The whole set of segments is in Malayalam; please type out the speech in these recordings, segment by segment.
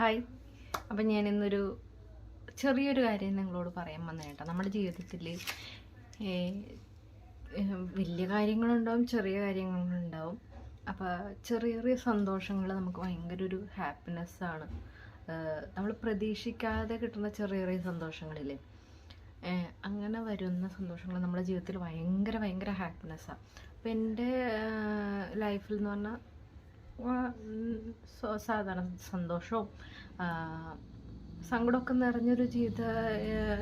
ഹായ്. അപ്പം ഞാൻ ഇന്നൊരു ചെറിയൊരു കാര്യം നിങ്ങളോട് പറയാൻ വന്നേ കേട്ടോ. നമ്മുടെ ജീവിതത്തിൽ വലിയ കാര്യങ്ങളുണ്ടാവും ചെറിയ കാര്യങ്ങളുണ്ടാവും. അപ്പോൾ ചെറിയ ചെറിയ സന്തോഷങ്ങൾ നമുക്ക് ഭയങ്കര ഒരു ഹാപ്പിനെസ്സാണ് നമ്മൾ പ്രതീക്ഷിക്കാതെ കിട്ടുന്ന ചെറിയ ചെറിയ സന്തോഷങ്ങളില്ലേ? അങ്ങനെ വരുന്ന സന്തോഷങ്ങൾ നമ്മുടെ ജീവിതത്തിൽ ഭയങ്കര ഭയങ്കര ഹാപ്പിനെസ്സാണ് അപ്പോൾ എന്റെ ലൈഫിൽ എന്ന് പറഞ്ഞാൽ സാധാരണ സന്തോഷവും സങ്കടമൊക്കെ നിറഞ്ഞൊരു ജീവിത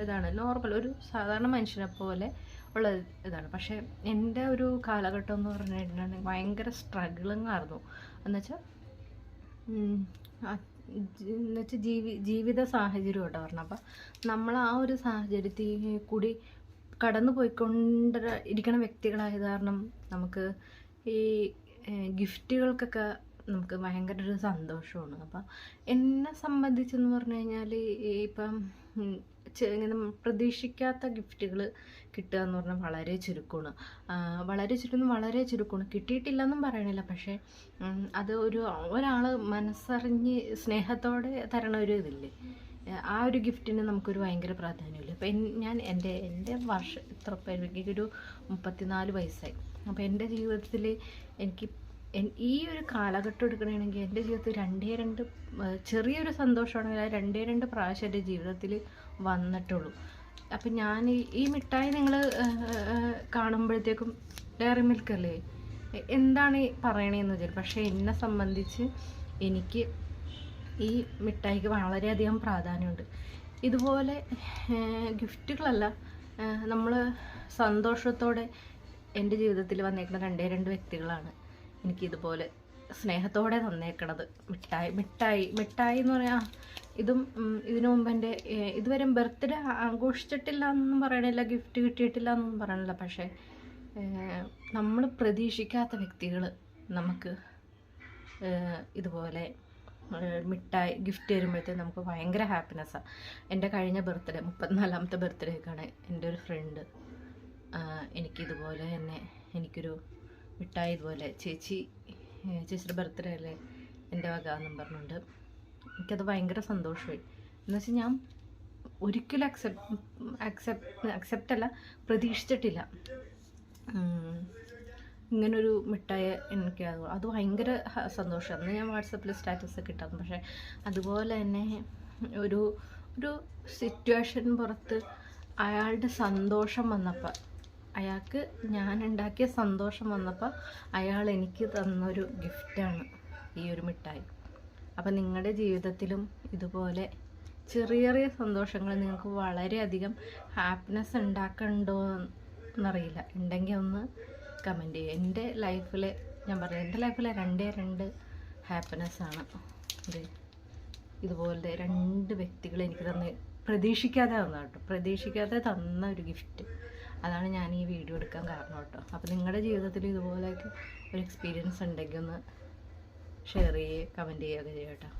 ഇതാണ്. നോർമൽ ഒരു സാധാരണ മനുഷ്യനെ പോലെ ഉള്ള ഇതാണ്. പക്ഷേ എന്റെ ഒരു കാലഘട്ടം എന്ന് പറഞ്ഞിട്ടുണ്ടെങ്കിൽ ഭയങ്കര സ്ട്രഗിളിങ് ആയിരുന്നു. എന്നുവെച്ചാൽ എന്നുവെച്ചാൽ ജീവി ജീവിത സാഹചര്യം കേട്ടോ പറഞ്ഞു അപ്പം നമ്മൾ ആ ഒരു സാഹചര്യത്തിൽ കൂടി കടന്നു പോയിക്കൊണ്ട് ഇരിക്കുന്ന വ്യക്തികളായത് കാരണം നമുക്ക് ഈ ഗിഫ്റ്റുകൾക്കൊക്കെ നമുക്ക് ഭയങ്കര ഒരു സന്തോഷമാണ്. അപ്പം എന്നെ സംബന്ധിച്ചെന്ന് പറഞ്ഞു കഴിഞ്ഞാൽ ഇപ്പം പ്രതീക്ഷിക്കാത്ത ഗിഫ്റ്റുകൾ കിട്ടുക എന്ന് പറഞ്ഞാൽ വളരെ ചുരുക്കമാണ്. വളരെ ചുരുക്കം വളരെ ചുരുക്കമാണ്. കിട്ടിയിട്ടില്ലെന്നും പറയണില്ല. പക്ഷേ അത് ഒരു ഒരാൾ മനസ്സറിഞ്ഞ് സ്നേഹത്തോടെ തരണ ഒരു ഇതില്ലേ? ആ ഒരു ഗിഫ്റ്റിന് നമുക്കൊരു ഭയങ്കര പ്രാധാന്യമില്ല? അപ്പം എൻ- ഞാൻ എന്റെ എന്റെ വർഷം ഇത്ര പേര് എനിക്കൊരു മുപ്പത്തിനാല് വയസ്സായി. അപ്പോൾ എന്റെ ജീവിതത്തിൽ എനിക്ക് ഈ ഒരു കാലഘട്ടം എടുക്കണമെങ്കിൽ എന്റെ ജീവിതത്തിൽ രണ്ടേ രണ്ട് ചെറിയൊരു സന്തോഷമാണെങ്കിൽ രണ്ടേ രണ്ട് പ്രാവശ്യം എന്റെ ജീവിതത്തിൽ വന്നിട്ടുള്ളൂ. അപ്പം ഞാൻ ഈ- മിഠായി നിങ്ങൾ കാണുമ്പോഴത്തേക്കും ഡയറി മിൽക്ക് അല്ലേ? എന്താണ് ഈ പറയണതെന്ന് വെച്ചാൽ പക്ഷേ എന്നെ സംബന്ധിച്ച് എനിക്ക് ഈ മിഠായിക്ക് വളരെയധികം പ്രാധാന്യമുണ്ട്. ഇതുപോലെ ഗിഫ്റ്റുകളല്ല നമ്മൾ സന്തോഷത്തോടെ എന്റെ ജീവിതത്തിൽ വന്നേക്കുന്ന രണ്ടേ രണ്ട് വ്യക്തികളാണ്. എനിക്കിതുപോലെ സ്നേഹത്തോടെ തന്നേക്കണത്. മിഠായി മിഠായി മിഠായി എന്ന് പറയാ ഇതും ഇതിനു മുമ്പ് എന്റെ ഇതുവരെ ബർത്ത്ഡേ ആഘോഷിച്ചിട്ടില്ല എന്നൊന്നും പറയണില്ല ഗിഫ്റ്റ് കിട്ടിയിട്ടില്ല എന്നൊന്നും പറയണില്ല. പക്ഷേ നമ്മൾ പ്രതീക്ഷിക്കാത്ത വ്യക്തികൾ നമുക്ക് ഇതുപോലെ മിഠായി ഗിഫ്റ്റ് തരുമ്പോഴത്തേക്ക് നമുക്ക് ഭയങ്കര ഹാപ്പിനെസ്സാണ് എന്റെ കഴിഞ്ഞ ബർത്ത്ഡേ മുപ്പത്തിനാലാമത്തെ ബർത്ത്ഡേക്കാണ് എന്റെ ഒരു ഫ്രണ്ട് എനിക്കിതുപോലെ തന്നെ എനിക്കൊരു മിഠായി ഇതുപോലെ ചേച്ചി ചേച്ചിയുടെ ബർത്ത്ഡേ അല്ലേ എന്റെ വക എന്നും പറഞ്ഞുകൊണ്ട് എനിക്കത് ഭയങ്കര സന്തോഷമായി. എന്നുവെച്ചാൽ ഞാൻ ഒരിക്കലും അക്സെപ്റ്റ് അക്സെപ്റ്റ് അക്സെപ്റ്റ് അല്ല പ്രതീക്ഷിച്ചിട്ടില്ല. ഇങ്ങനൊരു മിഠായി എനിക്ക് അത് ഭയങ്കര സന്തോഷം. അന്ന് ഞാൻ വാട്സപ്പിൽ സ്റ്റാറ്റസൊക്കെ ഇട്ടായിരുന്നു. പക്ഷേ അതുപോലെ തന്നെ ഒരു ഒരു സിറ്റുവേഷൻ പുറത്ത് അയാളുടെ സന്തോഷം വന്നപ്പോൾ അയാൾക്ക് ഞാൻ ഉണ്ടാക്കിയ സന്തോഷം വന്നപ്പോൾ അയാൾ എനിക്ക് തന്നൊരു ഗിഫ്റ്റാണ് ഈ ഒരു മിഠായി. അപ്പം നിങ്ങളുടെ ജീവിതത്തിലും ഇതുപോലെ ചെറിയ ചെറിയ സന്തോഷങ്ങൾ നിങ്ങൾക്ക് വളരെയധികം ഹാപ്പിനെസ് ഉണ്ടാക്കണ്ടോ എന്നറിയില്ല. ഉണ്ടെങ്കിൽ ഒന്ന് കമന്റ് ചെയ്യുക എന്റെ ലൈഫിൽ ഞാൻ പറയാം എന്റെ ലൈഫിലെ രണ്ടേ രണ്ട് ഹാപ്പിനെസ്സാണ് ഇത് ഇതുപോലത്തെ രണ്ട് വ്യക്തികൾ എനിക്ക് തന്ന പ്രതീക്ഷിക്കാതെ തന്ന കേട്ടോ. പ്രതീക്ഷിക്കാതെ തന്ന ഒരു ഗിഫ്റ്റ് അതാണ് ഞാൻ ഈ വീഡിയോ എടുക്കാൻ കാരണം കേട്ടോ. അപ്പോൾ നിങ്ങളുടെ ജീവിതത്തിൽ ഇതുപോലെയൊക്കെ ഒരു എക്സ്പീരിയൻസ് ഉണ്ടെങ്കിൽ ഒന്ന് ഷെയർ ചെയ്യുക കമന്റ് ചെയ്യുകയൊക്കെ ചെയ്യാം കേട്ടോ.